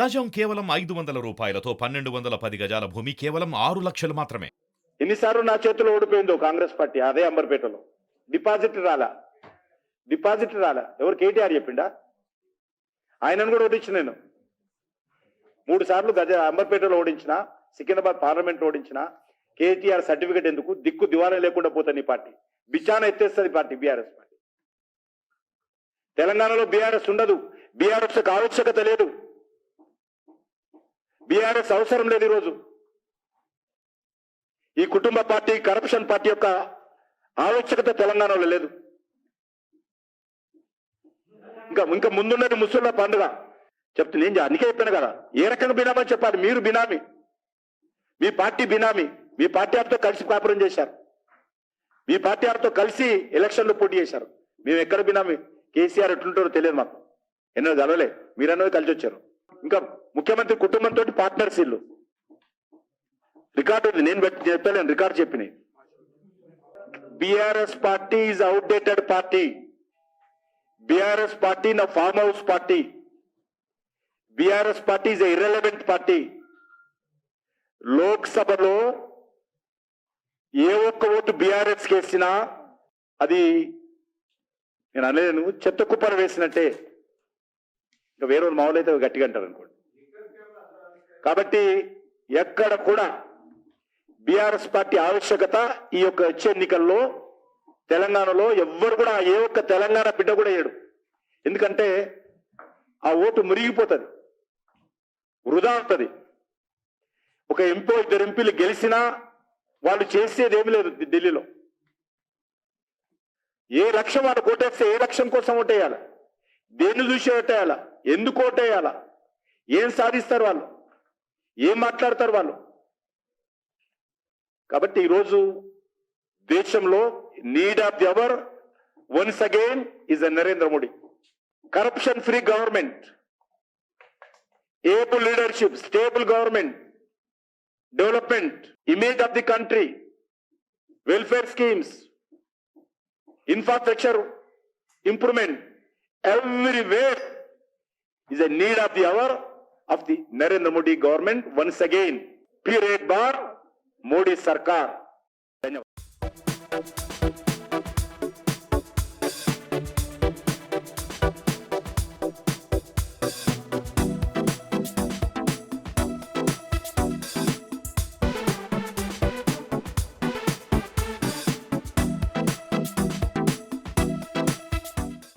గజం కేవలం ఐదు వందల రూపాయలతో పన్నెండు వందల పది గజాల భూమి కేవలం ఆరు లక్షలు మాత్రమే. ఎన్నిసార్లు నా చేతిలో ఓడిపోయిందో కాంగ్రెస్ పార్టీ అదే అంబర్పేటలో. డిపాజిట్ రాలా? డిపాజిట్ రాలా? ఎవరు కేటీఆర్ చెప్పిండా? ఆయనను కూడా ఓడించిన నేను. మూడు సార్లు గజ అంబర్పేటలో ఓడించిన సికింద్రాబాద్ పార్లమెంట్ ఓడించిన కేటీఆర్ సర్టిఫికెట్ ఎందుకు? దిక్కు దివాలా లేకుండా పోతుంది ఈ పార్టీ. బిచాన ఎత్తేస్తుంది పార్టీ బీఆర్ఎస్ పార్టీ. తెలంగాణలో బీఆర్ఎస్ ఉండదు. బీఆర్ఎస్ ఆవశ్యకత లేదు. బీఆర్ఎస్ అవసరం లేదు ఈరోజు. ఈ కుటుంబ పార్టీ కరప్షన్ పార్టీ యొక్క ఆవశ్యకత తెలంగాణలో లేదు. ఇంకా ఇంకా ముందున్నది ముసళ్ళ పండుగ. చెప్తే నేను అందుకే చెప్పాను కదా ఏ రకంగా బినామని చెప్పాలి? మీరు బినామీ. మీ పార్టీ బినామీ. మీ పార్టీ ఆర్తో కలిసి కాపురం చేశారు. మీ పార్టీ ఆర్తో కలిసి ఎలక్షన్లో పోటీ చేశారు. మేము ఎక్కడ బినామీ? కేసీఆర్ ఎట్లుంటారో తెలియదు మాకు. ఎన్నో కలవలే మీరన్నది కలిసి వచ్చారు ఇంకా ముఖ్యమంత్రి కుటుంబంతో పార్ట్నర్స్ ఇల్లు. రికార్డు ఉంది నేను చెప్పలేను record చెప్పినాయి. BRS party is outdated party BRS party నా farm house party BRS party is irrelevant party లోక్సభలో ఏ ఒక్క ఓటు బీఆర్ఎస్ వేసినా అది నేను అనలేను చెత్త కుప్పర వేసినట్టే. ఇంకా వేరే వాళ్ళు మామూలు అయితే గట్టిగా అంటారు అనుకోండి. కాబట్టి ఎక్కడ కూడా బీఆర్ఎస్ పార్టీ ఆవశ్యకత ఈ యొక్క వచ్చే ఎన్నికల్లో తెలంగాణలో ఎవ్వరు కూడా ఏ ఒక్క తెలంగాణ బిడ్డ కూడా వేయడు. ఎందుకంటే ఆ ఓటు మురిగిపోతుంది వృధా అవుతుంది ఒక ఎంపీ ఇద్దరు ఎంపీలు గెలిచినా వాళ్ళు చేసేది ఏమి లేదు ఢిల్లీలో. ఏ లక్ష్యం వాళ్ళు కోటేస్తే ఏ లక్ష్యం కోసం ఓటేయాలి? దేన్ని చూసి ఓటేయాలా? ఎందుకు ఓటేయాల? ఏం సాధిస్తారు వాళ్ళు? ఏం మాట్లాడతారు వాళ్ళు? కాబట్టి ఈరోజు దేశంలో need of the hour once again is a Narendra Modi corruption free government able leadership stable government development image of the country welfare schemes infrastructure improvement everywhere is a need of the hour of the Narendra Modi government once again. Period bar Modi Sarkar.